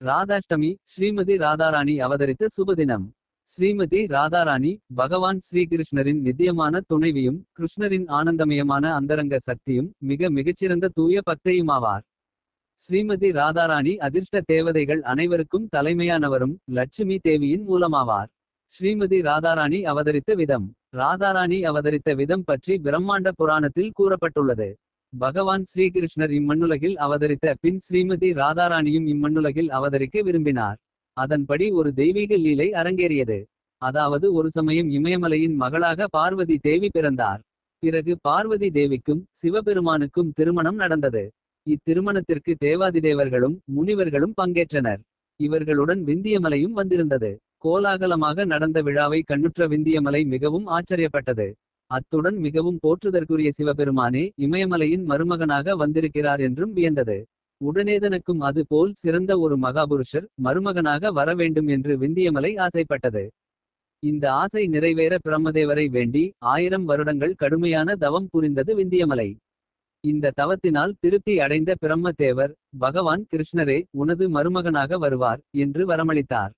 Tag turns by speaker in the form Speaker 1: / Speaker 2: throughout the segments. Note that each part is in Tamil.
Speaker 1: ராதாஷ்டமி ஸ்ரீமதி ராதாராணி அவதரித்த சுபதினம். ஸ்ரீமதி ராதாராணி பகவான் ஸ்ரீகிருஷ்ணரின் நித்தியமான துணைவியும் கிருஷ்ணரின் ஆனந்தமயமான அந்தரங்க சக்தியும் மிக மிகச்சிறந்த தூய பக்தையுமாவார். ஸ்ரீமதி ராதாராணி அதிர்ஷ்ட தேவதைகள் அனைவருக்கும் தலைமையானவரும் லட்சுமி தேவியின் மூலமாவார். ஸ்ரீமதி ராதாராணி அவதரித்த விதம். ராதாராணி அவதரித்த விதம் பற்றி பிரம்மாண்ட புராணத்தில் கூறப்பட்டுள்ளது. பகவான் ஸ்ரீகிருஷ்ணர் இம்மண்ணுலகில் அவதரித்த பின் ஸ்ரீமதி ராதாராணியும் இம்மண்ணுலகில் அவதரிக்க விரும்பினார். அதன்படி ஒரு தெய்வீக லீலை அரங்கேறியது. அதாவது ஒரு சமயம் இமயமலையின் மகளாக பார்வதி தேவி பிறந்தார். பிறகு பார்வதி தேவிக்கும் சிவபெருமானுக்கும் திருமணம் நடந்தது. இத்திருமணத்திற்கு தேவாதிதேவர்களும் முனிவர்களும் பங்கேற்றனர். இவர்களுடன் விந்தியமலையும் வந்திருந்தது. கோலாகலமாக நடந்த விழாவை கண்ணுற்ற விந்தியமலை மிகவும் ஆச்சரியப்பட்டது. அத்துடன் மிகவும் போற்றுதற்குரிய சிவபெருமானே இமயமலையின் மருமகனாக வந்திருக்கிறார் என்றும் வியந்தது. உடனேதனக்கும் அது போல் சிறந்த ஒரு மகாபுருஷர் மருமகனாக வர வேண்டும் என்று விந்தியமலை ஆசைப்பட்டது. இந்த ஆசை நிறைவேற பிரம்மதேவரை வேண்டி ஆயிரம் வருடங்கள் கடுமையான தவம் புரிந்தது விந்தியமலை. இந்த தவத்தினால் திருப்தி அடைந்த பிரம்மதேவர் பகவான் கிருஷ்ணரே உனது மருமகனாக வருவார் என்று வரமளித்தார்.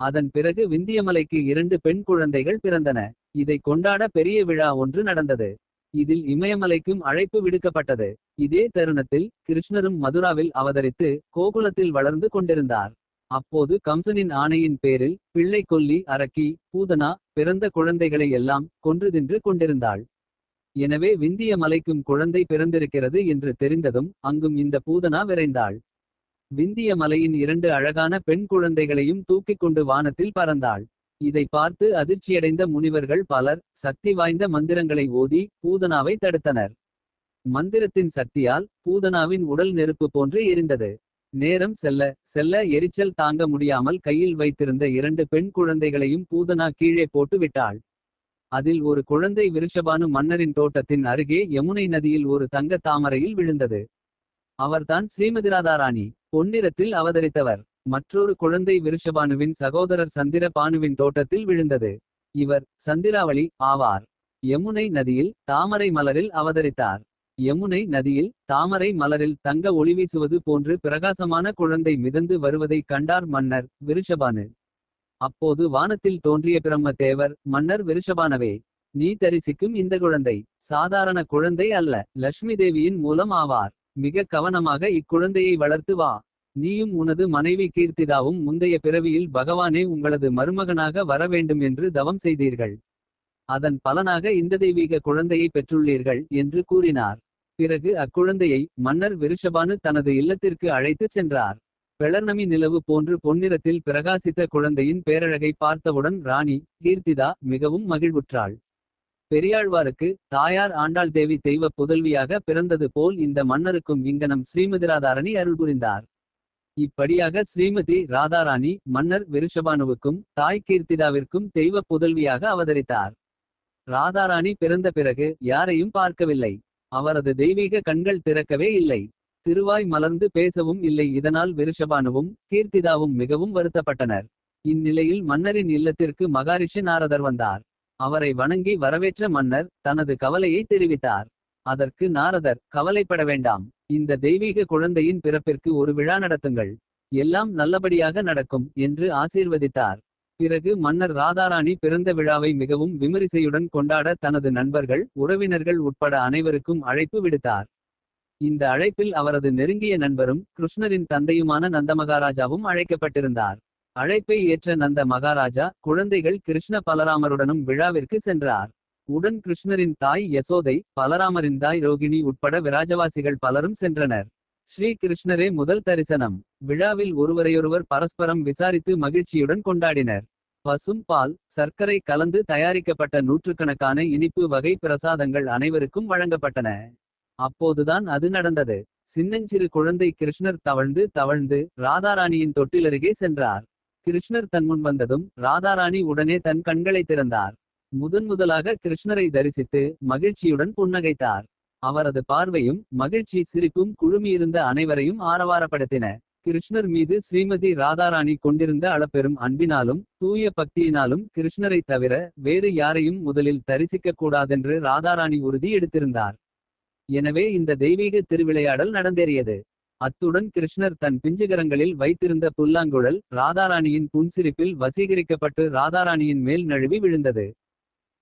Speaker 1: அதன் பிறகு விந்தியமலைக்கு இரண்டு பெண் குழந்தைகள் பிறந்தன. இதை கொண்டாட பெரிய விழா ஒன்று நடந்தது. இதில் இமயமலைக்கும் அழைப்பு விடுக்கப்பட்டது. இதே தருணத்தில் கிருஷ்ணரும் மதுராவில் அவதரித்து கோகுலத்தில் வளர்ந்து கொண்டிருந்தார். அப்போது கம்சனின் ஆணையின் பேரில் பிள்ளை கொல்லி அரக்கி பூதனா பிறந்த குழந்தைகளை எல்லாம் கொன்று தின்று கொண்டிருந்தாள். எனவே விந்திய மலைக்கும் குழந்தை பிறந்திருக்கிறது என்று தெரிந்ததும் அங்கும் இந்த பூதனா விரைந்தாள். விந்திய மலையின் இரண்டு அழகான பெண் குழந்தைகளையும் தூக்கிக் கொண்டு வானத்தில் பறந்தாள். இதை பார்த்து அதிர்ச்சியடைந்த முனிவர்கள் பலர் சக்தி வாய்ந்த மந்திரங்களை ஓதி பூதனாவை தடுத்தனர். மந்திரத்தின் சக்தியால் பூதனாவின் உடல் நெருப்பு போன்று எரிந்தது. நேரம் செல்ல செல்ல எரிச்சல் தாங்க முடியாமல் கையில் வைத்திருந்த இரண்டு பெண் குழந்தைகளையும் பூதனா கீழே போட்டு விட்டாள். அதில் ஒரு குழந்தை விருஷபானு மன்னரின் தோட்டத்தின் அருகே யமுனை நதியில் ஒரு தங்க தாமரையில் விழுந்தது. அவர்தான் ஸ்ரீமதி ராதாராணி. பொன்னிறத்தில் அவதரித்தவர். மற்றொரு குழந்தை விருஷபானுவின் சகோதரர் சந்திர பானுவின் தோட்டத்தில் விழுந்தது. இவர் சந்திராவளி ஆவார். யமுனை நதியில் தாமரை மலரில் அவதரித்தார். யமுனை நதியில் தாமரை மலரில் தங்க ஒளி வீசுவது போன்று பிரகாசமான குழந்தை மிதந்து வருவதை கண்டார் மன்னர் விருஷபானு. அப்போது வானத்தில் தோன்றிய பிரம்ம தேவர் மன்னர் விருஷபானவே நீ தரிசிக்கும் இந்த குழந்தை சாதாரண குழந்தை அல்ல லட்சுமி தேவியின் மூலம் ஆவார். மிக கவனமாக இக்குழந்தையை வளர்த்து வா. நீயும் உனது மனைவி கீர்த்திதாவும் முந்தைய பிறவியில் பகவானே உங்களது மருமகனாக வர வேண்டும் என்று தவம் செய்தீர்கள். அதன் பலனாக இந்த தெய்வீக குழந்தையை பெற்றுள்ளீர்கள் என்று கூறினார். பிறகு அக்குழந்தையை மன்னர் விருஷபானு தனது இல்லத்திற்கு அழைத்துச் சென்றார். பெளர்ணமி நிலவு போன்று பொன்னிறத்தில் பிரகாசித்த குழந்தையின் பேரழகை பார்த்தவுடன் ராணி கீர்த்திதா மிகவும் மகிழ்வுற்றாள். பெரியாழ்வாருக்கு தாயார் ஆண்டாள் தேவி தெய்வ புதல்வியாக பிறந்தது போல் இந்த மன்னருக்கும் இங்கனம் ஸ்ரீமதி ராதாரணி அருள் புரிந்தார். இப்படியாக ஸ்ரீமதி ராதாராணி மன்னர் விருஷபானுவுக்கும் தாய் கீர்த்திதாவிற்கும் தெய்வ புதல்வியாக அவதரித்தார். ராதாராணி பிறந்த பிறகு யாரையும் பார்க்கவில்லை. அவரது தெய்வீக கண்கள் திறக்கவே இல்லை. திருவாய் மலர்ந்து பேசவும் இல்லை. இதனால் விருஷபானுவும் கீர்த்திதாவும் மிகவும் வருத்தப்பட்டனர். இந்நிலையில் மன்னரின் இல்லத்திற்கு மகாரிஷி நாரதர் வந்தார். அவரை வணங்கி வரவேற்ற மன்னர் தனது கவலையை தெரிவித்தார். அதற்கு நாரதர் கவலைப்பட வேண்டாம். இந்த தெய்வீக குழந்தையின் பிறப்பிற்கு ஒரு விழா நடத்துங்கள். எல்லாம் நல்லபடியாக நடக்கும் என்று ஆசீர்வதித்தார். பிறகு மன்னர் ராதாராணி பிறந்த விழாவை மிகவும் விமரிசையுடன் கொண்டாட தனது நண்பர்கள் உறவினர்கள் உட்பட அனைவருக்கும் அழைப்பு விடுத்தார். இந்த அழைப்பில் அவரது நெருங்கிய நண்பரும் கிருஷ்ணரின் தந்தையுமான நந்தமகாராஜாவும் அழைக்கப்பட்டிருந்தார். அழைப்பை ஏற்ற நந்த மகாராஜா குழந்தைகள் கிருஷ்ண பலராமருடனும் விழாவிற்கு சென்றார். உடன் கிருஷ்ணரின் தாய் யசோதை பலராமரின் தாய் ரோகிணி உட்பட விராஜவாசிகள் பலரும் சென்றனர். ஸ்ரீ கிருஷ்ணரே முதல் தரிசனம். விழாவில் ஒருவரையொருவர் பரஸ்பரம் விசாரித்து மகிழ்ச்சியுடன் கொண்டாடினர். பசும் பால் சர்க்கரை கலந்து தயாரிக்கப்பட்ட நூற்றுக்கணக்கான இனிப்பு வகை பிரசாதங்கள் அனைவருக்கும் வழங்கப்பட்டன. அப்போதுதான் அது நடந்தது. சின்னஞ்சிறு குழந்தை கிருஷ்ணர் தவழ்ந்து தவழ்ந்து ராதாராணியின் தொட்டிலருகே சென்றார். கிருஷ்ணர் தன் முன் வந்ததும் ராதாராணி உடனே தன் கண்களை திறந்தார். முதன் முதலாக கிருஷ்ணரை தரிசித்து மகிழ்ச்சியுடன் புன்னகைத்தார். அவரது பார்வையும் மகிழ்ச்சி சிரிப்பும் குழுமியிருந்த அனைவரையும் ஆரவாரப்படுத்தின. கிருஷ்ணர் மீது ஸ்ரீமதி ராதாராணி கொண்டிருந்த அளப்பெரும் அன்பினாலும் தூய பக்தியினாலும் கிருஷ்ணரை தவிர வேறு யாரையும் முதலில் தரிசிக்க கூடாதென்று ராதாராணி உறுதி எடுத்திருந்தார். எனவே இந்த தெய்வீக திருவிளையாடல் நடந்தேறியது. அத்துடன் கிருஷ்ணர் தன் பிஞ்சுகரங்களில் வைத்திருந்த புல்லாங்குழல் ராதாராணியின் புன்சிரிப்பில் வசீகரிக்கப்பட்டு ராதாராணியின் மேல் நழுவி விழுந்தது.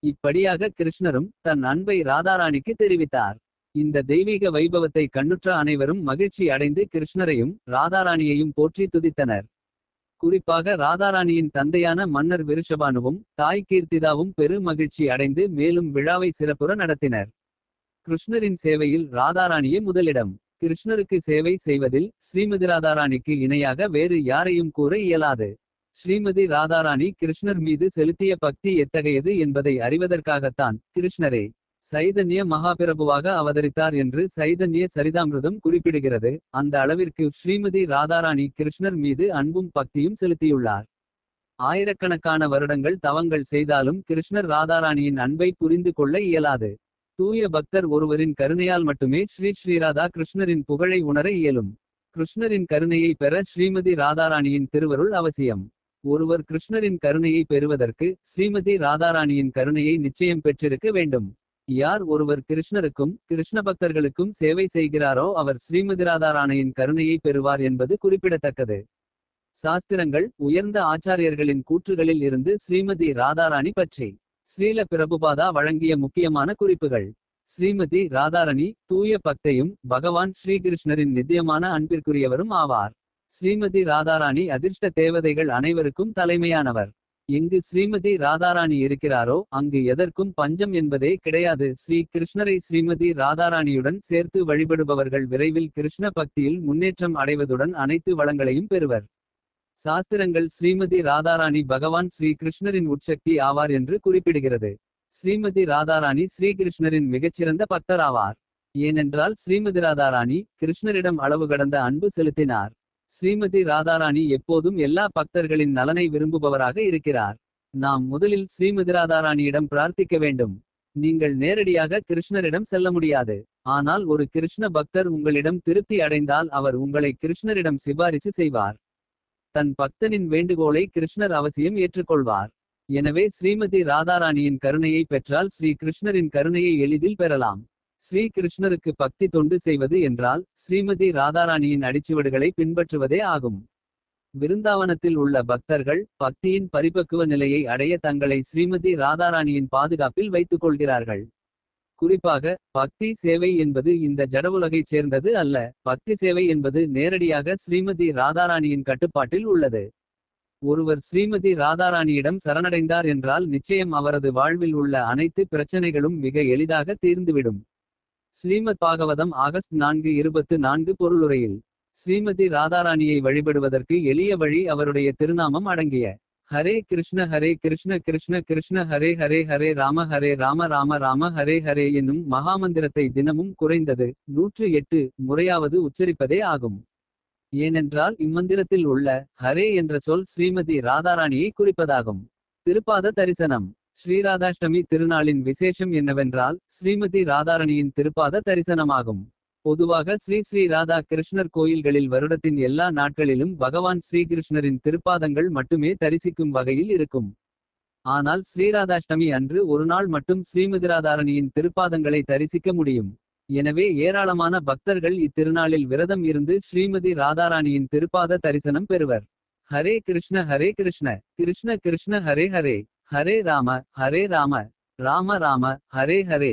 Speaker 1: இப்படியாக கிருஷ்ணரும் தன் அன்பை ராதாராணிக்கு தெரிவித்தார். இந்த தெய்வீக வைபவத்தை கண்ணுற்ற அனைவரும் மகிழ்ச்சி அடைந்து கிருஷ்ணரையும் ராதாராணியையும் போற்றி துதித்தனர். குறிப்பாக ராதாராணியின் தந்தையான மன்னர் விருஷபானுவும் தாய் கீர்த்திதாவும் பெரு மகிழ்ச்சி அடைந்து மேலும் விழாவை சிறப்புற நடத்தினர். கிருஷ்ணரின் சேவையில் ராதாராணியே முதலிடம். கிருஷ்ணருக்கு சேவை செய்வதில் ஸ்ரீமதி ராதாராணிக்கு இணையாக வேறு யாரையும் கூற இயலாது. ஸ்ரீமதி ராதாராணி கிருஷ்ணர் மீது செலுத்திய பக்தி எத்தகையது என்பதை அறிவதற்காகத்தான் கிருஷ்ணரே சைதன்ய மகாபிரபுவாக அவதரித்தார் என்று சைதன்ய சரிதாமிருதம் குறிப்பிடுகிறது. அந்த அளவிற்கு ஸ்ரீமதி ராதாராணி கிருஷ்ணர் மீது அன்பும் பக்தியும் செலுத்தியுள்ளார். ஆயிரக்கணக்கான வருடங்கள் தவங்கள் செய்தாலும் கிருஷ்ணர் ராதாராணியின் அன்பை புரிந்து கொள்ள இயலாது. தூய பக்தர் ஒருவரின் கருணையால் மட்டுமே ஸ்ரீ ஸ்ரீராதா கிருஷ்ணரின் புகழை உணர இயலும். கிருஷ்ணரின் கருணையை பெற ஸ்ரீமதி ராதாராணியின் திருவருள் அவசியம். ஒருவர் கிருஷ்ணரின் கருணையை பெறுவதற்கு ஸ்ரீமதி ராதாராணியின் கருணையை நிச்சயம் பெற்றிருக்க வேண்டும். யார் ஒருவர் கிருஷ்ணருக்கும் கிருஷ்ண பக்தர்களுக்கும் சேவை செய்கிறாரோ அவர் ஸ்ரீமதி ராதாராணியின் கருணையை பெறுவார் என்பது குறிப்பிடத்தக்கது. சாஸ்திரங்கள் உயர்ந்த ஆச்சாரியர்களின் கூற்றுகளில் இருந்து ஸ்ரீமதி ராதாராணி பற்றி. ஸ்ரீல பிரபுபாதா வழங்கிய முக்கியமான குறிப்புகள். ஸ்ரீமதி ராதாரணி தூய பக்தையும் பகவான் ஸ்ரீகிருஷ்ணரின் நித்தியமான அன்பிற்குரியவரும் ஆவார். ஸ்ரீமதி ராதாராணி அதிர்ஷ்ட தேவதைகள் அனைவருக்கும் தலைமையானவர். எங்கு ஸ்ரீமதி ராதாராணி இருக்கிறாரோ அங்கு எதற்கும் பஞ்சம் என்பதே கிடையாது. ஸ்ரீ கிருஷ்ணரை ஸ்ரீமதி ராதாராணியுடன் சேர்த்து வழிபடுபவர்கள் விரைவில் கிருஷ்ண பக்தியில் முன்னேற்றம் அடைவதுடன் அனைத்து வளங்களையும் பெறுவர். சாஸ்திரங்கள் ஸ்ரீமதி ராதாராணி பகவான் ஸ்ரீ கிருஷ்ணரின் உட்சக்தி ஆவார் என்று குறிப்பிடுகிறது. ஸ்ரீமதி ராதாராணி ஸ்ரீகிருஷ்ணரின் மிகச்சிறந்த பக்தர் ஆவார். ஏனென்றால் ஸ்ரீமதி ராதாராணி கிருஷ்ணரிடம் அளவு கடந்த அன்பு செலுத்தினார். ஸ்ரீமதி ராதாராணி எப்போதும் எல்லா பக்தர்களின் நலனை விரும்புபவராக இருக்கிறார். நாம் முதலில் ஸ்ரீமதி ராதாராணியிடம் பிரார்த்திக்க வேண்டும். நீங்கள் நேரடியாக கிருஷ்ணரிடம் செல்ல முடியாது. ஆனால் ஒரு கிருஷ்ண பக்தர் உங்களிடம் திருப்தி அடைந்தால் அவர் உங்களை கிருஷ்ணரிடம் சிபாரிசு செய்வார். தன் பக்தனின் வேண்டுகோளை கிருஷ்ணர் அவசியம் ஏற்றுக்கொள்வார். எனவே ஸ்ரீமதி ராதாராணியின் கருணையை பெற்றால் ஸ்ரீ கிருஷ்ணரின் கருணையை எளிதில் பெறலாம். ஸ்ரீ கிருஷ்ணருக்கு பக்தி தொண்டு செய்வது என்றால் ஸ்ரீமதி ராதாராணியின் அடிச்சுவடுகளை பின்பற்றுவதே ஆகும். விருந்தாவனத்தில் உள்ள பக்தர்கள் பக்தியின் பரிபக்குவ நிலையை அடைய தங்களை ஸ்ரீமதி ராதாராணியின் பாதுகாப்பில் வைத்துக் கொள்கிறார்கள். குறிப்பாக பக்தி சேவை என்பது இந்த ஜடவுலகைச் சேர்ந்தது அல்ல. பக்தி சேவை என்பது நேரடியாக ஸ்ரீமதி ராதாராணியின் கட்டுப்பாட்டில் உள்ளது. ஒருவர் ஸ்ரீமதி ராதாராணியிடம் சரணடைந்தார் என்றால் நிச்சயம் அவரது வாழ்வில் உள்ள அனைத்து பிரச்சனைகளும் மிக எளிதாக தீர்ந்துவிடும். ஸ்ரீமத் பாகவதம் ஆகஸ்ட் நான்கு இருபத்து நான்கு பொருளுரையில். ஸ்ரீமதி ராதாராணியை வழிபடுவதற்கு எளிய வழி அவருடைய திருநாமம் அடங்கிய. ஹரே கிருஷ்ண ஹரே கிருஷ்ண கிருஷ்ண கிருஷ்ண ஹரே ஹரே ஹரே ராம ஹரே ராம ராம ராம ஹரே ஹரே என்னும் மகாமந்திரத்தை தினமும் குறைந்தது நூற்று எட்டு முறையாவது உச்சரிப்பதே ஆகும். ஏனென்றால் இம்மந்திரத்தில் உள்ள ஹரே என்ற சொல் ஸ்ரீமதி ராதாராணியை குறிப்பதாகும். திருப்பாத தரிசனம் ஸ்ரீராதாஷ்டமி திருநாளின் விசேஷம் என்னவென்றால் ஸ்ரீமதி ராதாரணியின் திருப்பாத தரிசனமாகும். பொதுவாக ஸ்ரீ ஸ்ரீ ராதா கிருஷ்ணர் கோயில்களில் வருடத்தின் எல்லா நாட்களிலும் பகவான் ஸ்ரீகிருஷ்ணரின் திருப்பாதங்கள் மட்டுமே தரிசிக்கும் வகையில் இருக்கும். ஆனால் ஸ்ரீராதாஷ்டமி அன்று ஒரு நாள் மட்டும் ஸ்ரீமதி ராதாரணியின் திருப்பாதங்களை தரிசிக்க முடியும். எனவே ஏராளமான பக்தர்கள் இத்திருநாளில் விரதம் இருந்து ஸ்ரீமதி ராதாராணியின் திருப்பாத தரிசனம் பெறுவர். ஹரே கிருஷ்ண ஹரே கிருஷ்ண கிருஷ்ண கிருஷ்ண ஹரே ஹரே ஹரே ராம ஹரே ராம ராம ராம ஹரே ஹரே